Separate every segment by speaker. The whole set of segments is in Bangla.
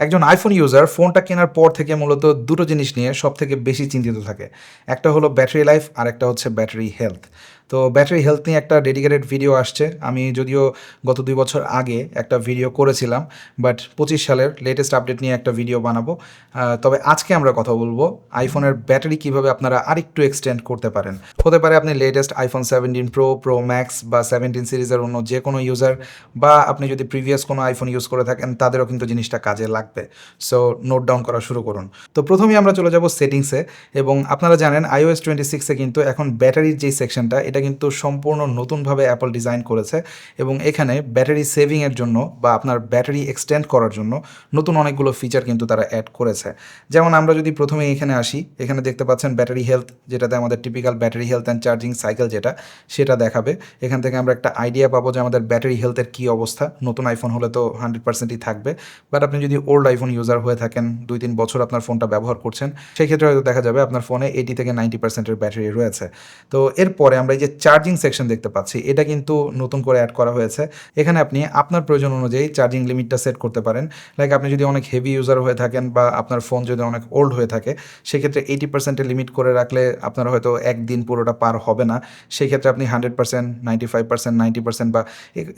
Speaker 1: একজন আইফোন ইউজার ফোনটা কেনার পর থেকে মূলত দুটো জিনিস নিয়ে সব থেকে বেশি চিন্তিত থাকে। একটা হলো ব্যাটারি লাইফ আর একটা হচ্ছে ব্যাটারি হেলথ তো ব্যাটারি হেলথ নিয়ে একটা ডেডিকেটেড ভিডিও আসছে। আমি যদিও গত দুই বছর আগে একটা ভিডিও করেছিলাম বাট পঁচিশ সালের লেটেস্ট আপডেট নিয়ে একটা ভিডিও বানাবো। তবে আজকে আমরা কথা বলব আইফোনের ব্যাটারি কীভাবে আপনারা আরেকটু এক্সটেন্ড করতে পারেন। হতে পারে আপনি latest iPhone seventeen pro pro max বা সেভেন্টিন সিরিজের অন্য যে কোনো ইউজার বা আপনি যদি প্রিভিয়াস কোনো আইফোন ইউজ করে থাকেন, তাদেরও কিন্তু জিনিসটা কাজে লাগবে সো নোট ডাউন করা শুরু করুন। তো প্রথমেই আমরা চলে যাব সেটিংসে এবং আপনারা জানেন আইওএস টোয়েন্টি সিক্সে কিন্তু এখন ব্যাটারির যে সেকশনটা এটা কিন্তু সম্পূর্ণ নতুনভাবে অ্যাপল ডিজাইন করেছে এবং এখানে ব্যাটারি সেভিংয়ের জন্য বা আপনার ব্যাটারি এক্সটেন্ড করার জন্য নতুন অনেকগুলো ফিচার কিন্তু তারা অ্যাড করেছে। যেমন আমরা যদি প্রথমে এখানে আসি, এখানে দেখতে পাচ্ছেন ব্যাটারি হেলথ যেটাতে আমাদের typical battery health and charging cycle যেটা, সেটা দেখাবে। এখান থেকে আমরা একটা আইডিয়া পাবো যে আমাদের ব্যাটারি হেলথের কী অবস্থা। নতুন আইফোন হলে তো হান্ড্রেড পার্সেন্টই থাকবে। বাট আপনি যদি ওল্ড আইফোন ইউজার হয়ে থাকেন, দুই তিন বছর আপনার ফোনটা ব্যবহার করছেন সেই ক্ষেত্রে হয়তো দেখা যাবে আপনার ফোনে এইটি থেকে নাইনটি পার্সেন্টের ব্যাটারি রয়েছে। তো এরপরে আমরা এই যে চার্জিং সেকশন দেখতে পাচ্ছি, এটা কিন্তু নতুন করে অ্যাড করা হয়েছে। এখানে আপনি আপনার প্রয়োজন অনুযায়ী চার্জিং লিমিটটা সেট করতে পারেন। লাইক আপনি যদি অনেক হেভি ইউজার হয়ে থাকেন বা আপনার ফোন যদি অনেক ওল্ড হয়ে থাকে, সেক্ষেত্রে এইটি পার্সেন্টের লিমিট করে রাখলে আপনার হয়তো একদিন পুরোটা পার হবে না। সেই ক্ষেত্রে আপনি hundred percent ninety five percent ninety percent বা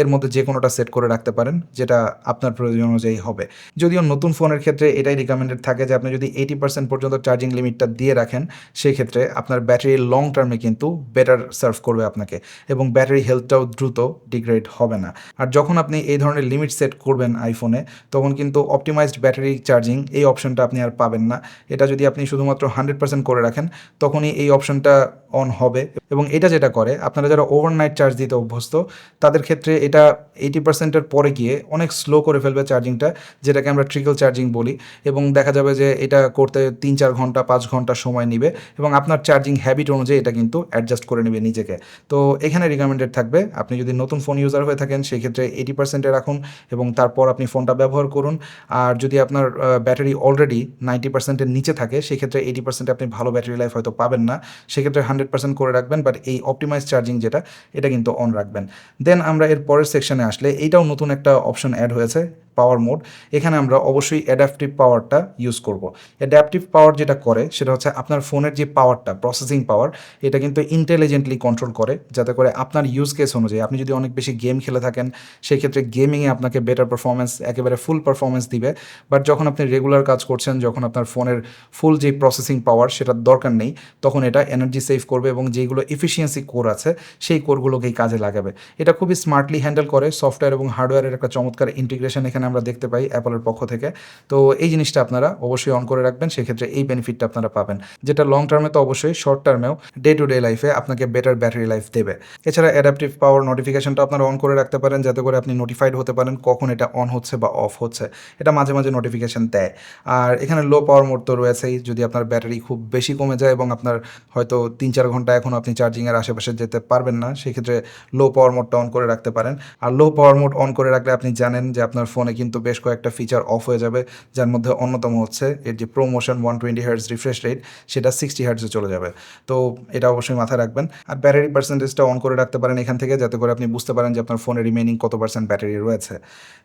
Speaker 1: এর মধ্যে যে কোনোটা সেট করে রাখতে পারেন, যেটা আপনার প্রয়োজন অনুযায়ী হবে। যদিও নতুন ফোনের ক্ষেত্রে এটাই রিকমেন্ডেড থাকে যে আপনি যদি এইটি পার্সেন্ট পর্যন্ত চার্জিং লিমিটটা দিয়ে রাখেন সেই ক্ষেত্রে আপনার ব্যাটারি লং টার্মে কিন্তু বেটার সার্ভ করবে আপনাকে এবং ব্যাটারি হেলথটাও দ্রুত ডিগ্রেড হবে না। আর যখন আপনি এই ধরনের লিমিট সেট করবেন আইফোনে তখন কিন্তু অপটিমাইজড ব্যাটারি চার্জিং এই অপশনটা আপনি আর পাবেন না। এটা যদি আপনি শুধুমাত্র হান্ড্রেড পার্সেন্ট করে রাখেন, তখনই এই অপশনটা অন হবে এবং এটা যেটা করে, আপনারা যারা ওভারনাইট চার্জ দিতে অভ্যস্ত, তাদের ক্ষেত্রে এটা এইটি পার্সেন্টের পরে গিয়ে অনেক স্লো করে ফেলবে চার্জিংটা যেটাকে আমরা ট্রিকল চার্জিং বলি এবং দেখা যাবে যে এটা করতে তিন চার ঘণ্টা, পাঁচ ঘণ্টা সময় নেবে এবং আপনার চার্জিং হ্যাবিট অনুযায়ী এটা কিন্তু অ্যাডজাস্ট করে নেবে নিজেকে। তো এখানে রিকমেন্ডেড থাকবে, আপনি যদি নতুন ফোন ইউজার হয়ে থাকেন, সেক্ষেত্রে এইটি পার্সেন্টে রাখুন এবং তারপর আপনি ফোনটা ব্যবহার করুন। আর যদি আপনার ব্যাটারি অলরেডি নাইনটি পার্সেন্টের নিচে থাকে, সেক্ষেত্রে এইটি পার্সেন্টে আপনি ভালো ব্যাটারি লাইফ হয়তো পাবেন না। সেক্ষেত্রে হান্ড্রেড পার্সেন্ট করে রাখবেন বাট এই অপটিমাইজ চার্জিং যেটা, এটা কিন্তু অন রাখবেন। দেন আমরা এর পরের সেকশনে আসলে এইটাও নতুন একটা অপশন অ্যাড হয়েছে। পাওয়ার মোড এখানে আমরা অবশ্যই অ্যাডাপটিভ পাওয়ারটা ইউজ করব। অ্যাডাপটিভ পাওয়ার যেটা করে, সেটা হচ্ছে আপনার ফোনের যে পাওয়ারটা প্রসেসিং পাওয়ার এটা কিন্তু ইন্টেলিজেন্টলি কন্ট্রোল করে, যাতে করে আপনার ইউজ কেস অনুযায়ী, আপনি যদি অনেক বেশি গেম খেলে থাকেন সেই ক্ষেত্রে গেমিংয়ে আপনাকে বেটার পারফরমেন্স একেবারে ফুল পারফরমেন্স দিবে। বাট যখন আপনি রেগুলার কাজ করছেন, যখন আপনার ফোনের ফুল যে প্রসেসিং পাওয়ার সেটার দরকার নেই, তখন এটা এনার্জি সেভ করবে এবং যেগুলো এফিসিয়েন্সি কোর আছে, সেই কোরগুলোকেই কাজে লাগাবে। এটা খুবই স্মার্টলি হ্যান্ডেল করে সফটওয়্যার এবং হার্ডওয়্যারের একটা চমৎকার ইন্টিগ্রেশন এখানে আমরা দেখতে পাই অ্যাপলের পক্ষ থেকে। তো এই জিনিসটা আপনারা অবশ্যই অন করে রাখবেন, সেক্ষেত্রে এই বেনিফিটটা আপনারা পাবেন। যেটা লং টার্মে তো অবশ্যই শর্ট টার্মেও ডে টু ডে লাইফে আপনাকে বেটার ব্যাটারি লাইফ দেবে। এছাড়া অ্যাডাপটিভ পাওয়ার নোটিফিকেশনটা আপনারা অন করে রাখতে পারেন, যাতে করে আপনি নোটিফাইড হতে পারেন কখন এটা অন হচ্ছে বা অফ হচ্ছে। এটা মাঝে মাঝে নোটিফিকেশন দেয়। আর এখানে লো পাওয়ার মোড তো রয়েছেই, যদি আপনার ব্যাটারি খুব বেশি কমে যায় এবং আপনার হয়তো তিন চার ঘণ্টা এখন আপনি চার্জিংয়ের আশেপাশে যেতে পারবেন না, সেক্ষেত্রে লো পাওয়ার মোডটা অন করে রাখতে পারেন। আর লো পাওয়ার মোড অন করে রাখলে আপনি জানেন যে আপনার ফোনে কিন্তু বেশ কয়েকটা ফিচার অফ হয়ে যাবে, যার মধ্যে অন্যতম হচ্ছে এর যে ProMotion one twenty hertz refresh rate সেটা সিক্সটি হার্টসে চলে যাবে। তো এটা অবশ্যই মাথায় রাখবেন। আর ব্যাটারি পার্সেন্টেজটা অন করে রাখতে পারেন এখান থেকে, যাতে করে আপনি বুঝতে পারেন যে আপনার ফোনে রিমেনিং কত পার্সেন্ট ব্যাটারি রয়েছে।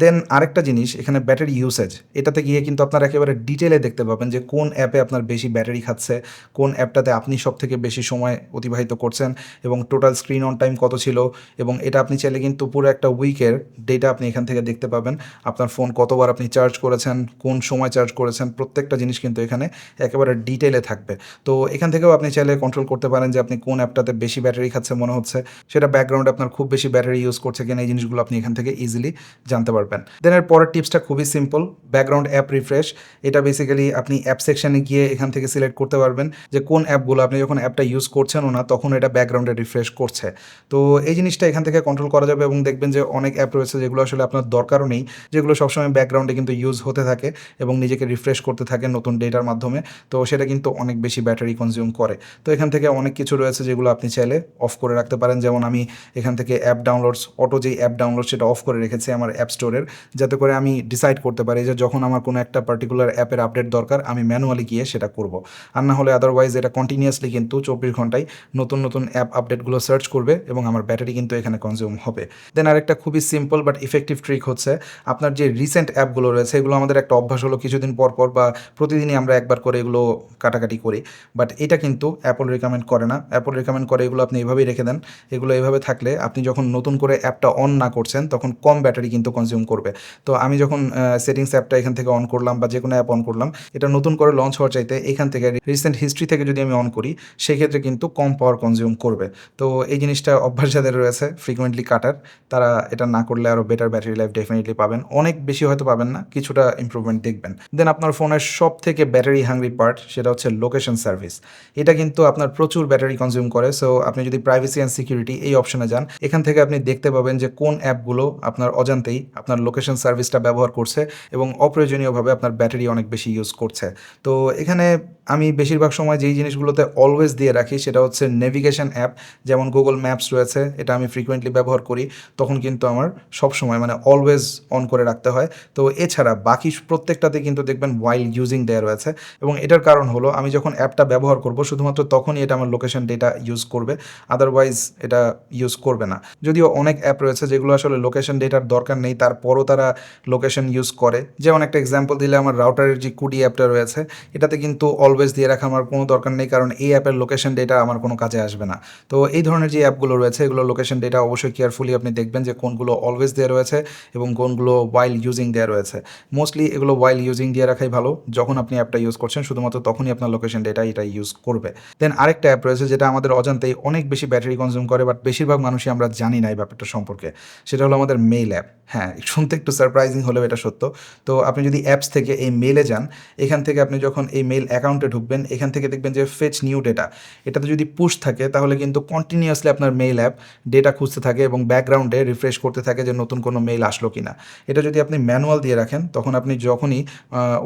Speaker 1: দেন আরেকটা জিনিস, এখানে ব্যাটারি ইউসেজ এটাতে গিয়ে কিন্তু আপনার একেবারে ডিটেলে দেখতে পাবেন যে কোন অ্যাপে আপনার বেশি ব্যাটারি খাচ্ছে, কোন অ্যাপটাতে আপনি সব থেকে বেশি সময় অতিবাহিত করছেন, এবং টোটাল স্ক্রিন অন টাইম কত ছিল, এবং এটা আপনি চাইলে কিন্তু পুরো একটা উইকের ডেটা আপনি এখান থেকে দেখতে পাবেন। আপনার ফোন কতবার আপনি চার্জ করেছেন, কোন সময় চার্জ করেছেন, প্রত্যেকটা জিনিস কিন্তু এখানে একেবারে ডিটেলে থাকবে। তো এখান থেকেও আপনি চাইলে কন্ট্রোল করতে পারেন যে আপনি কোন অ্যাপটাতে বেশি ব্যাটারি খাচ্ছে মনে হচ্ছে, সেটা ব্যাকগ্রাউন্ডে আপনার খুব বেশি ব্যাটারি ইউজ করছে কিনা, এই জিনিসগুলো আপনি এখান থেকে ইজিলি জানতে পারবেন। দেন এর পরের টিপসটা খুবই সিম্পল ব্যাকগ্রাউন্ড অ্যাপ রিফ্রেশ এটা বেসিক্যালি আপনি অ্যাপ সেকশনে গিয়ে এখান থেকে সিলেক্ট করতে পারবেন যে কোন অ্যাপগুলো আপনি যখন অ্যাপটা ইউজ করছেনও না, তখন এটা ব্যাকগ্রাউন্ডে রিফ্রেশ করছে। তো এই জিনিসটা এখান থেকে কন্ট্রোল করা যাবে এবং দেখবেন যে অনেক অ্যাপ রয়েছে যেগুলো আসলে আপনার দরকারও নেই যেগুলো সবসময় ব্যাকগ্রাউন্ডে কিন্তু ইউজ হতে থাকে এবং নিজেকে রিফ্রেশ করতে থাকে নতুন ডেটার মাধ্যমে, তো সেটা কিন্তু অনেক বেশি ব্যাটারি কনজিউম করে। তো এখান থেকে অনেক কিছু রয়েছে যেগুলো আপনি চাইলে অফ করে রাখতে পারেন। যেমন আমি এখান থেকে অ্যাপ ডাউনলোডস অটো যেই অ্যাপ ডাউনলোড সেটা অফ করে রেখেছি আমার অ্যাপ স্টোরের যাতে করে আমি ডিসাইড করতে পারি যে যখন আমার কোনো একটা পার্টিকুলার অ্যাপের আপডেট দরকার, আমি ম্যানুয়ালি গিয়ে সেটা করব। আর না হলে আদারওয়াইজ এটা কন্টিনিউয়াসলি কিন্তু চব্বিশ ঘন্টায় নতুন নতুন অ্যাপ আপডেটগুলো সার্চ করবে এবং আমার ব্যাটারি কিন্তু এখানে কনজিউম হবে। দেন আরেকটা খুবই সিম্পল বাট ইফেক্টিভ ট্রিক হচ্ছে, আপনার আপনার যে রিসেন্ট অ্যাপগুলো রয়েছে, এগুলো আমাদের একটা অভ্যাস হলো কিছুদিন পর পর বা প্রতিদিনই আমরা একবার করে এগুলো কাটাকাটি করি। বাট এটা কিন্তু অ্যাপল রেকমেন্ড করে না। অ্যাপল রেকমেন্ড করে এগুলো আপনি এভাবেই রেখে দেন। এগুলো এভাবে থাকলে আপনি যখন নতুন করে অ্যাপটা অন না করছেন, তখন কম ব্যাটারি কিন্তু কনজিউম করবে। তো আমি যখন সেটিংস অ্যাপটা এখান থেকে অন করলাম বা যে কোনো অ্যাপ অন করলাম, এটা নতুন করে লঞ্চ হওয়ার চাইতে এখান থেকে রিসেন্ট হিস্ট্রি থেকে যদি আমি অন করি, সেক্ষেত্রে কিন্তু কম পাওয়ার কনজিউম করবে। তো এই জিনিসটা অভ্যাস যাদের রয়েছে ফ্রিকুয়েন্টলি কাটার, তারা এটা না করলে আরও বেটার ব্যাটারি লাইফ ডেফিনেটলি পাবেন। অনেক বেশি হয়তো পাবেন না, কিছুটা ইম্প্রুভমেন্ট দেখবেন। দেন আপনার ফোনের সব থেকে ব্যাটারি হাংরি পার্ট সেটা হচ্ছে লোকেশন সার্ভিস এটা কিন্তু আপনার প্রচুর ব্যাটারি কনজিউম করে। সো আপনি যদি প্রাইভেসি অ্যান্ড সিকিউরিটি এই অপশনে যান, এখান থেকে আপনি দেখতে পাবেন যে কোন অ্যাপগুলো আপনার অজান্তেই আপনার লোকেশন সার্ভিসটা ব্যবহার করছে এবং অপ্রয়োজনীয়ভাবে আপনার ব্যাটারি অনেক বেশি ইউজ করছে। তো, এখানে আমি বেশিরভাগ সময় যেই জিনিসগুলোতে অলওয়েজ দিয়ে রাখি সেটা হচ্ছে নেভিগেশন অ্যাপ যেমন গুগল ম্যাপস রয়েছে, এটা আমি ফ্রিকোয়েন্টলি ব্যবহার করি। তখন কিন্তু আমার সব সময় মানে অলওয়েজ অন করে রাখতে হয়। তো, এছাড়া বাকি প্রত্যেকটাতে কিন্তু দেখবেন ওয়াইল ইউজিং দেয়া রয়েছে। এবং এটার কারণ হলো আমি যখন অ্যাপটা ব্যবহার করব, শুধুমাত্র তখনই এটা আমার লোকেশন ডেটা ইউজ করবে আদারওয়াইজ এটা ইউজ করবে না। যদিও অনেক অ্যাপ রয়েছে যেগুলো আসলে লোকেশন ডেটার দরকার নেই, তারপরও তারা লোকেশন ইউজ করে। যেমন একটা এক্সাম্পল দিলে আমার রাউটারের যে কুডি অ্যাপটা রয়েছে, এটাতে কিন্তু অলওয়েজ দিয়ে রাখা আমার কোনো দরকার নেই, কারণ এই অ্যাপের লোকেশন ডেটা আমার কোনো কাজে আসবে না। তো এই ধরনের যে অ্যাপগুলো রয়েছে, এগুলো লোকেশন ডেটা অবশ্যই কেয়ারফুলি আপনি দেখবেন যে কোনগুলো অলওয়েজ দেওয়া রয়েছে এবং কোনগুলো ওয়াইল ইউজিং দেওয়া রয়েছে। মোস্টলি এগুলো ওয়াইল ইউজিং দিয়ে রাখাই ভালো। যখন আপনি অ্যাপটা ইউজ করছেন, শুধুমাত্র তখনই আপনার লোকেশন ডেটা এটা ইউজ করবে। দেন আরেকটা অ্যাপ রয়েছে যেটা আমাদের অজান্তেই অনেক বেশি ব্যাটারি কনজিউম করে বাট বেশিরভাগ মানুষই আমরা জানি না এই ব্যাপারটা সম্পর্কে। সেটা হলো আমাদের মেইল অ্যাপ হ্যাঁ শুনতে একটু সারপ্রাইজিং হলেও এটা সত্য। তো আপনি যদি অ্যাপস থেকে এই মেলে যান, এখান থেকে আপনি যখন এই মেল অ্যাকাউন্টে ঢুকবেন, এখান থেকে দেখবেন যে ফেচ নিউ ডেটা এটাতে যদি পুশ থাকে, তাহলে কিন্তু কন্টিনিউয়াসলি আপনার মেইল অ্যাপ ডেটা খুঁজতে থাকে এবং ব্যাকগ্রাউন্ডে রিফ্রেশ করতে থাকে যে নতুন কোনো মেইল আসলো কিনা। এটা যদি আপনি ম্যানুয়াল দিয়ে রাখেন, তখন আপনি যখনই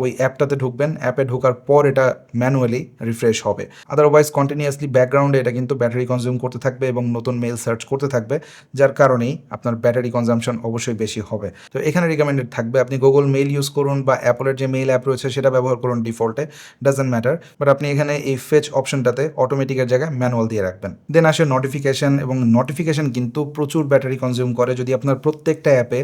Speaker 1: ওই অ্যাপটাতে ঢুকবেন অ্যাপে ঢোকার পর এটা ম্যানুয়ালি রিফ্রেশ হবে। আদারওয়াইজ কন্টিনিউয়াসলি ব্যাকগ্রাউন্ডে এটা কিন্তু ব্যাটারি কনজিউম করতে থাকবে এবং নতুন মেল সার্চ করতে থাকবে, যার কারণেই আপনার ব্যাটারি কনজাম্পশন অবশ্যই বেশি হবে। তো এখানে রিকমেন্ডেড থাকবে, আপনি গুগল মেইল ইউজ করুন বা অ্যাপলের যে মেইল অ্যাপ রয়েছে সেটা ব্যবহার করুন ডিফল্টে ডাজেন্ট ম্যাটার বাট আপনি এখানে এই ফেচ অপশনটাতে অটোমেটিকের জায়গায় ম্যানুয়াল দিয়ে রাখবেন। দেন আসে নোটিফিকেশন এবং নোটিফিকেশন কিন্তু প্রচুর ব্যাটারি কনজিউম করে। যদি আপনার প্রত্যেকটা অ্যাপে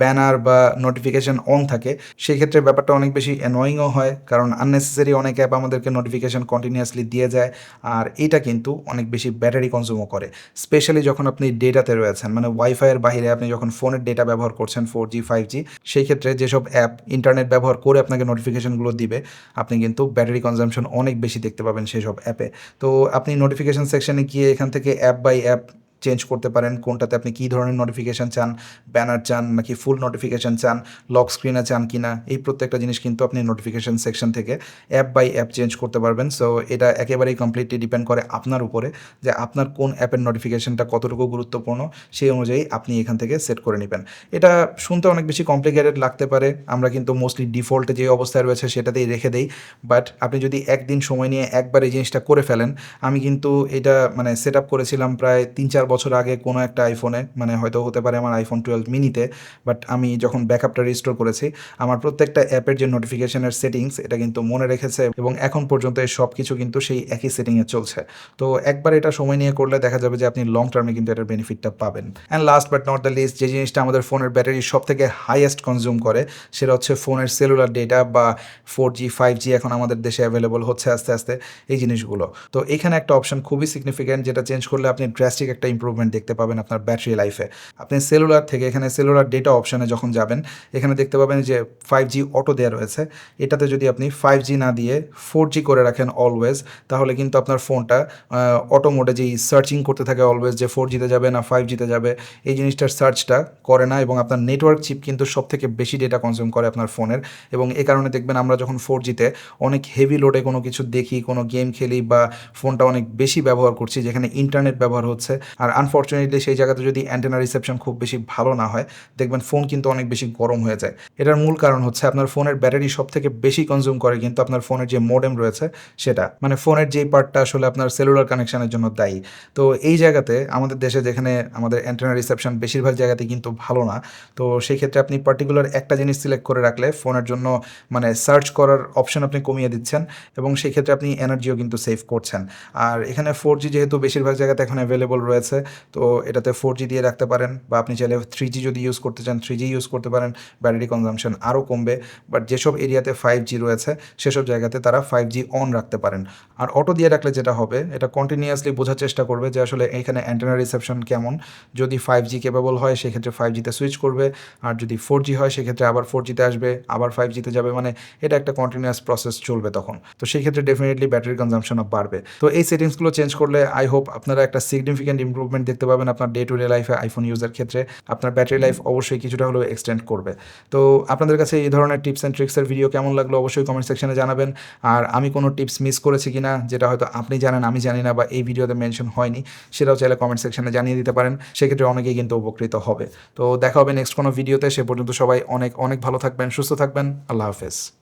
Speaker 1: ব্যানার বা নোটিফিকেশন অন থাকে, সেক্ষেত্রে ব্যাপারটা অনেক বেশি অ্যানোয়িংও হয়, কারণ আননেসেসারি অনেক অ্যাপ আমাদেরকে নোটিফিকেশন কন্টিনিউয়াসলি দিয়ে যায়, আর এটা কিন্তু অনেক বেশি ব্যাটারি কনজিউমও করে। স্পেশালি যখন আপনি ডেটাতে রয়েছেন মানে ওয়াইফাইয়ের বাইরে আপনি যখন ফোনের ডেটা ব্যবহার করছেন ফোর জি ফাইভ জি সেই ক্ষেত্রে যেসব অ্যাপ ইন্টারনেট ব্যবহার করে আপনাকে নোটিফিকেশনগুলো দিবে, আপনি কিন্তু ব্যাটারি কনজাম্পশন অনেক বেশি দেখতে পাবেন সেই সব অ্যাপে তো আপনি নোটিফিকেশন সেকশনে গিয়ে এখান থেকে অ্যাপ বাই অ্যাপ চেঞ্জ করতে পারেন, কোনটাতে আপনি কী ধরনের নোটিফিকেশান চান ব্যানার চান নাকি ফুল নোটিফিকেশান চান লক স্ক্রিনে চান কি না এই প্রত্যেকটা জিনিস কিন্তু আপনি নোটিফিকেশান সেকশন থেকে অ্যাপ বাই অ্যাপ চেঞ্জ করতে পারবেন। সো এটা একেবারেই কমপ্লিটলি ডিপেন্ড করে আপনার উপরে যে আপনার কোন অ্যাপের নোটিফিকেশানটা কতটুকু গুরুত্বপূর্ণ, সেই অনুযায়ী আপনি এখান থেকে সেট করে নেবেন। এটা শুনতে অনেক বেশি কমপ্লিকেটেড লাগতে পারে, আমরা কিন্তু মোস্টলি ডিফল্টে যে অবস্থায় রয়েছে সেটাতেই রেখে দেই। বাট আপনি যদি একদিন সময় নিয়ে একবার এই জিনিসটা করে ফেলেন, আমি কিন্তু এটা মানে সেট আপ করেছিলাম প্রায় তিন চার বছর আগে কোনো একটা আইফোনে মানে হয়তো হতে পারে আমার আইফোন টুয়েলভ মিনিতে বাট আমি যখন ব্যাকআপটা রিস্টোর করেছি, আমার প্রত্যেকটা অ্যাপের যে নোটিফিকেশনের সেটিংস এটা কিন্তু মনে রেখেছে এবং এখন পর্যন্ত এই সব কিছু কিন্তু সেই একই সেটিংয়ে চলছে। তো একবার এটা সময় নিয়ে করলে দেখা যাবে যে আপনি লং টার্মে কিন্তু এটার বেনিফিটটা পাবেন। And last but not the least যে জিনিসটা আমাদের ফোনের ব্যাটারি সব থেকে হাইয়েস্ট কনজিউম করে, সেটা হচ্ছে ফোনের সেলুলার ডেটা বা ফোর জি ফাইভ জি এখন আমাদের দেশে অ্যাভেলেবল হচ্ছে আস্তে আস্তে, এই জিনিসগুলো। তো এখানে একটা অপশন খুবই সিগনিফিক্যান্ট যেটা চেঞ্জ করলে আপনি ড্রাস্টিক একটা ইম্প্রুভমেন্ট দেখতে পাবেন আপনার ব্যাটারি লাইফে আপনি সেলুলার থেকে এখানে সেলুলার ডেটা অপশানে যখন যাবেন, এখানে দেখতে পাবেন যে ফাইভ জি অটো দেওয়া রয়েছে। এটাতে যদি আপনি ফাইভ জি না দিয়ে ফোর জি করে রাখেন অলওয়েজ তাহলে কিন্তু আপনার ফোনটা অটো মোডে যেই সার্চিং করতে থাকে অলওয়েজ যে ফোর জিতে যাবে না ফাইভ জিতে যাবে, এই জিনিসটার সার্চটা করে না এবং আপনার নেটওয়ার্ক চিপ কিন্তু সব থেকে বেশি ডেটা কনজিউম করে আপনার ফোনের এবং এই কারণে দেখবেন আমরা যখন ফোর জিতে অনেক হেভি লোডে কোনো কিছু দেখি, কোনো গেম খেলি বা ফোনটা অনেক বেশি ব্যবহার করছি, যেখানে ইন্টারনেট ব্যবহার হচ্ছে, আর আনফর্চুনেটলি সেই জায়গাতে যদি অ্যান্টেনা রিসেপশন খুব বেশি ভালো না হয়, দেখবেন ফোন কিন্তু অনেক বেশি গরম হয়ে যায়। এটার মূল কারণ হচ্ছে আপনার ফোনের ব্যাটারি সব থেকে বেশি কনজিউম করে কিন্তু আপনার ফোনের যে মোডেম রয়েছে সেটা। মানে ফোনের যেই পার্টটা আসলে আপনার সেলুলার কানেকশনের জন্য দায়ী। তো এই জায়গাতে আমাদের দেশে যেখানে আমাদের অ্যান্টেনা রিসেপশন বেশিরভাগ জায়গাতে কিন্তু ভালো না, তো সেই ক্ষেত্রে আপনি পার্টিকুলার একটা জিনিস সিলেক্ট করে রাখলে ফোনের জন্য মানে সার্চ করার অপশন আপনি কমিয়ে দিচ্ছেন এবং সেই ক্ষেত্রে আপনি এনার্জিও কিন্তু সেভ করছেন। আর এখানে ফোর জি যেহেতু বেশিরভাগ জায়গাতে এখন অ্যাভেলেবল রয়েছে তো এটাতে ফোর জি দিয়ে রাখতে পারেন বা আপনি চাইলে থ্রি জি যদি ইউজ করতে চান থ্রি জি ইউজ করতে পারেন ব্যাটারি কনজামশন আরও কমবে বাট যেসব এরিয়াতে ফাইভ জি রয়েছে, সেসব জায়গাতে তারা ফাইভ জি অন রাখতে পারেন। আর অটো দিয়ে রাখলে যেটা হবে, এটা কন্টিনিউয়াসলি বোঝার চেষ্টা করবে যে আসলে এখানে অ্যান্টেনা রিসেপশন কেমন। যদি ফাইভ জি কেপেবল হয়, সেক্ষেত্রে ফাইভ জিতে সুইচ করবে, আর যদি ফোর জি হয়, সেক্ষেত্রে আবার ফোর জিতে আসবে, আবার ফাইভ জিতে যাবে মানে এটা একটা কন্টিনিউয়াস প্রসেস চলবে তখন। তো সেই ক্ষেত্রে ডেফিনেটলি ব্যাটারি কনজামশনও বাড়বে। তো এই সেটিংসগুলো চেঞ্জ করলে আই হোপ আপনারা একটা সিগনিফিক্যান্ট ইম্প্রুভমেন্ট দেখতে পাবেন আপনার ডে টু ডে লাইফে আইফোন ইউজার ক্ষেত্রে। আপনার ব্যাটারি লাইফ অবশ্যই কিছুটা হলেও এক্সটেন্ড করবে। তো আপনাদের কাছে এই ধরনের টিপস অ্যান্ড ট্রিক্সের ভিডিও কেমন লাগল অবশ্যই কমেন্ট সেকশনে জানাবেন। আর আমি কোনো টিপস মিস করেছি কিনা যেটা হয়তো আপনি জানেন আমি জানি না বা এই ভিডিওতে মেনশন হয়নি সেটাও চাইলে কমেন্ট সেকশনে জানিয়ে দিতে পারেন। সেক্ষেত্রে অনেকেই কিন্তু উপকৃত হবে। তো দেখা হবে নেক্সট কোনো ভিডিওতে সে পর্যন্ত সবাই অনেক অনেক ভালো থাকবেন সুস্থ থাকবেন। আল্লাহ হাফেজ।